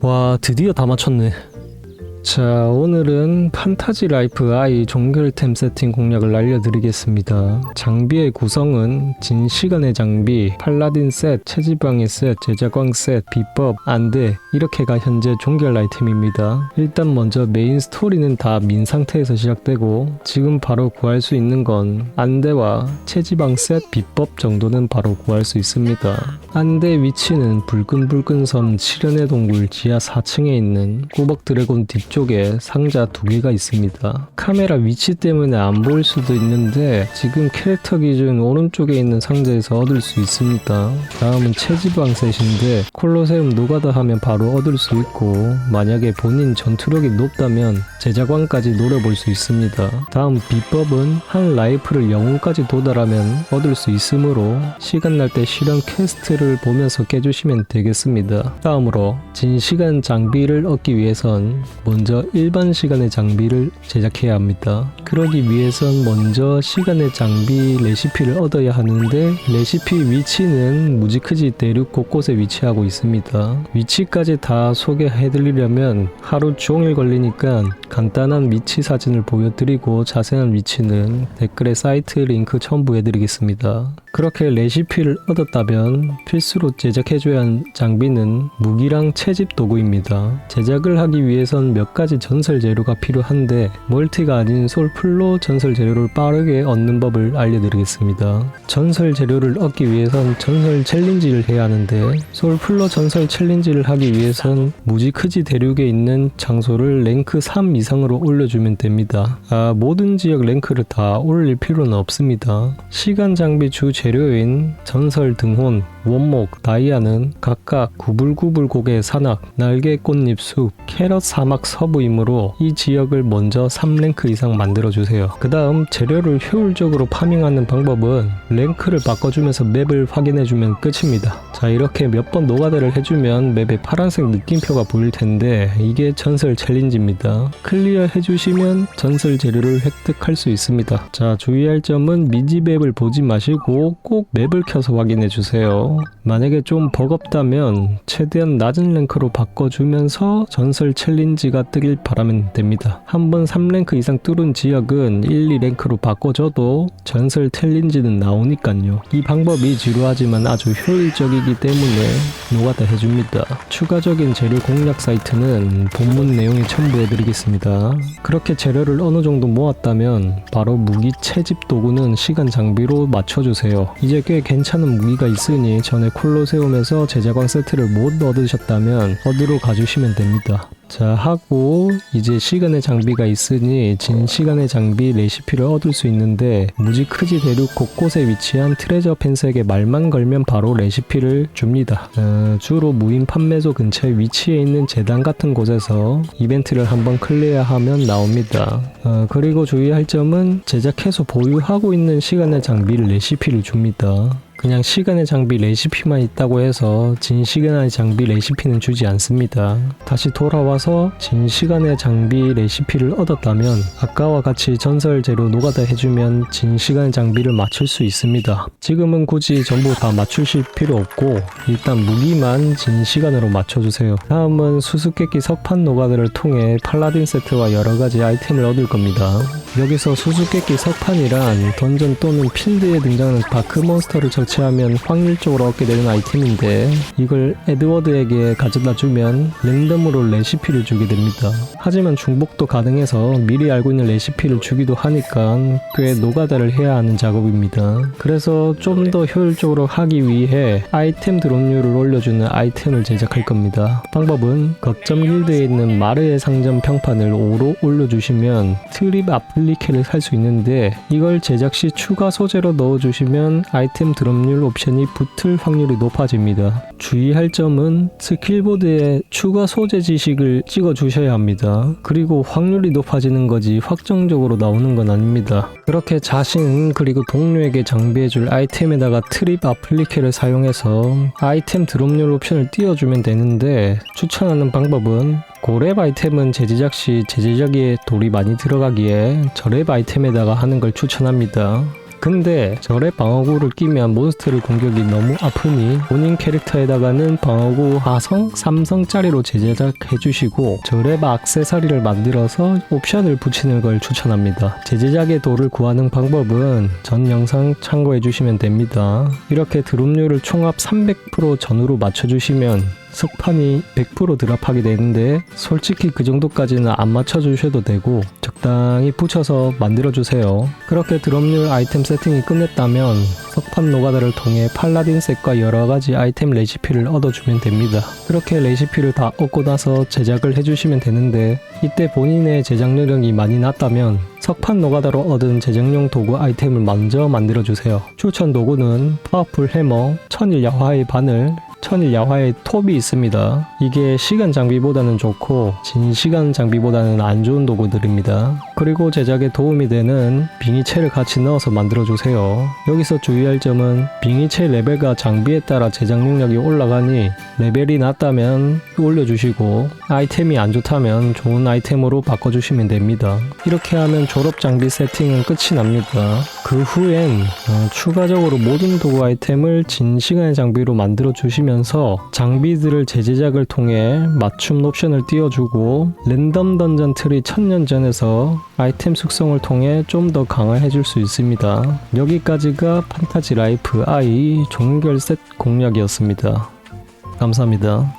와 드디어 다 맞췄네 자 오늘은 판타지 라이프 아이 종결템 세팅 공략을 알려드리겠습니다. 장비의 구성은 진시간의 장비, 팔라딘 셋, 체지방의 셋, 제자광 셋, 비법, 안돼 이렇게가 현재 종결 아이템입니다. 일단 먼저 메인 스토리는 다 민 상태에서 시작되고 지금 바로 구할 수 있는 건 안대와 체지방 셋, 비법 정도는 바로 구할 수 있습니다. 안대 위치는 붉은 섬 칠연의 동굴 지하 4층에 있는 꾸벅 드래곤 뒤쪽 에 상자 두 개가 있습니다. 카메라 위치 때문에 안 보일 수도 있는데 지금 캐릭터 기준 오른쪽에 있는 상자에서 얻을 수 있습니다. 다음은 체지방 셋인데 콜로세움 노가다 하면 바로 얻을 수 있고 만약에 본인 전투력이 높다면 제자광까지 노려볼 수 있습니다. 다음 비법은 한 라이프를 영웅까지 도달하면 얻을 수 있으므로 시간 날 때 실현 퀘스트를 보면서 깨주시면 되겠습니다. 다음으로 진시간 장비를 얻기 위해선 먼저 일반 시간의 장비를 제작해야 합니다. 그러기 위해선 먼저 시간의 장비 레시피를 얻어야 하는데 레시피 위치는 무지 크지 대륙 곳곳에 위치하고 있습니다. 위치까지 다 소개해드리려면 하루 종일 걸리니까 간단한 위치 사진을 보여드리고 자세한 위치는 댓글에 사이트 링크 첨부해드리겠습니다. 그렇게 레시피를 얻었다면 필수로 제작해줘야 하는 장비는 무기랑 채집 도구입니다. 제작을 하기 위해선 몇 가지 전설 재료가 필요한데 멀티가 아닌 솔플로 전설 재료를 빠르게 얻는 법을 알려드리겠습니다. 전설 재료를 얻기 위해선 전설 챌린지를 해야 하는데 솔플로 전설 챌린지를 하기 위해선 무지크지 대륙에 있는 장소를 랭크 3 이상으로 올려주면 됩니다. 아, 모든 지역 랭크를 다 올릴 필요는 없습니다. 시간 장비 주 재료인 전설 등혼, 원목, 다이아는 각각 구불구불 고개 산악, 날개 꽃잎 숲, 캐럿 사막 서부이므로 이 지역을 먼저 3랭크 이상 만들어주세요. 그 다음 재료를 효율적으로 파밍하는 방법은 랭크를 바꿔주면서 맵을 확인해주면 끝입니다. 자 이렇게 몇 번 노가다를 해주면 맵에 파란색 느낌표가 보일 텐데 이게 전설 챌린지입니다. 클리어 해주시면 전설 재료를 획득할 수 있습니다. 자 주의할 점은 미지 맵을 보지 마시고 꼭 맵을 켜서 확인해 주세요. 만약에 좀 버겁다면 최대한 낮은 랭크로 바꿔주면서 전설 챌린지가 뜨길 바라면 됩니다. 한번 3랭크 이상 뚫은 지역은 1, 2랭크로 바꿔줘도 전설 챌린지는 나오니까요. 이 방법이 지루하지만 아주 효율적이기 때문에 노가다 해줍니다. 추가적인 재료 공략 사이트는 본문 내용에 첨부해드리겠습니다. 그렇게 재료를 어느 정도 모았다면 바로 무기 채집 도구는 시간 장비로 맞춰주세요. 이제 꽤 괜찮은 무기가 있으니 전에 콜로세움에서 제자광 세트를 못 얻으셨다면 어디로 가주시면 됩니다. 자 하고 이제 시간의 장비가 있으니 진 시간의 장비 레시피를 얻을 수 있는데 무지 크지 대륙 곳곳에 위치한 트레저 펜스에게 말만 걸면 바로 레시피를 줍니다. 어, 주로 무인 판매소 근처에 위치해 있는 재단 같은 곳에서 이벤트를 한번 클리어하면 나옵니다. 어, 그리고 주의할 점은 제작 해서 보유하고 있는 시간의 장비 레시피를 줍니다. 그냥 시간의 장비 레시피만 있다고 해서 진 시간의 장비 레시피는 주지 않습니다. 다시 돌아와서 진 시간의 장비 레시피를 얻었다면 아까와 같이 전설 재료 노가다 해주면 진 시간의 장비를 맞출 수 있습니다. 지금은 굳이 전부 다 맞추실 필요 없고 일단 무기만 진 시간으로 맞춰주세요. 다음은 수수께끼 석판 노가다를 통해 팔라딘 세트와 여러가지 아이템을 얻을 겁니다. 여기서 수수께끼 석판이란 던전 또는 필드에 등장하는 다크몬스터를 설치하면 확률적으로 얻게 되는 아이템인데 이걸 에드워드에게 가져다 주면 랜덤으로 레시피를 주게 됩니다. 하지만 중복도 가능해서 미리 알고 있는 레시피를 주기도 하니까 꽤 노가다를 해야 하는 작업입니다. 그래서 좀 더 효율적으로 하기 위해 아이템 드롭률을 올려주는 아이템을 제작할 겁니다. 방법은 거점 길드에 있는 마르의 상점 평판을 5로 올려주시면 트립 아플리케를 살 수 있는데 이걸 제작 시 추가 소재로 넣어주시면 아이템 드롭 률 옵션이 붙을 확률이 높아집니다. 주의할 점은 스킬보드에 추가 소재 지식을 찍어 주셔야 합니다. 그리고 확률이 높아지는 거지 확정적으로 나오는 건 아닙니다. 그렇게 자신 그리고 동료에게 장비해 줄 아이템에다가 트립 아플리케를 사용해서 아이템 드롭률 옵션을 띄워주면 되는데 추천하는 방법은 고렙 아이템은 재제작 시 재제작에 돌이 많이 들어가기에 저렙 아이템에다가 하는 걸 추천합니다. 근데 절에 방어구를 끼면 몬스터를 공격이 너무 아프니 본인 캐릭터에다가는 방어구 4성, 3성짜리로 재제작해주시고 절에 악세사리를 만들어서 옵션을 붙이는 걸 추천합니다. 재제작의 도를 구하는 방법은 전 영상 참고해주시면 됩니다. 이렇게 드롭률을 총합 300% 전후로 맞춰주시면 석판이 100% 드랍하게 되는데 솔직히 그 정도까지는 안 맞춰주셔도 되고 적당히 붙여서 만들어주세요. 그렇게 드롭률 아이템 세팅이 끝냈다면 석판 노가다를 통해 팔라딘 셋과 여러가지 아이템 레시피를 얻어주면 됩니다. 그렇게 레시피를 다 얻고 나서 제작을 해주시면 되는데 이때 본인의 제작 요령이 많이 낮다면 석판 노가다로 얻은 제작용 도구 아이템을 먼저 만들어주세요. 추천 도구는 파워풀 해머, 천일 야화의 바늘, 천일 야화의 톱이 있습니다. 이게 시간 장비보다는 좋고 진시간 장비보다는 안 좋은 도구들입니다. 그리고 제작에 도움이 되는 빙의체를 같이 넣어서 만들어주세요. 여기서 주의할 점은 빙의체 레벨과 장비에 따라 제작 능력이 올라가니 레벨이 낮다면 올려주시고 아이템이 안 좋다면 좋은 아이템으로 바꿔주시면 됩니다. 이렇게 하면 졸업 장비 세팅은 끝이 납니다. 그 후엔 어, 추가적으로 모든 도구 아이템을 진시간의 장비로 만들어 주시면 서 장비들을 재제작을 통해 맞춤 옵션을 띄워주고 랜덤 던전 트리 천년 전에서 아이템 숙성을 통해 좀 더 강화해 줄 수 있습니다. 여기까지가 판타지 라이프 I 종결 셋 공략이었습니다. 감사합니다.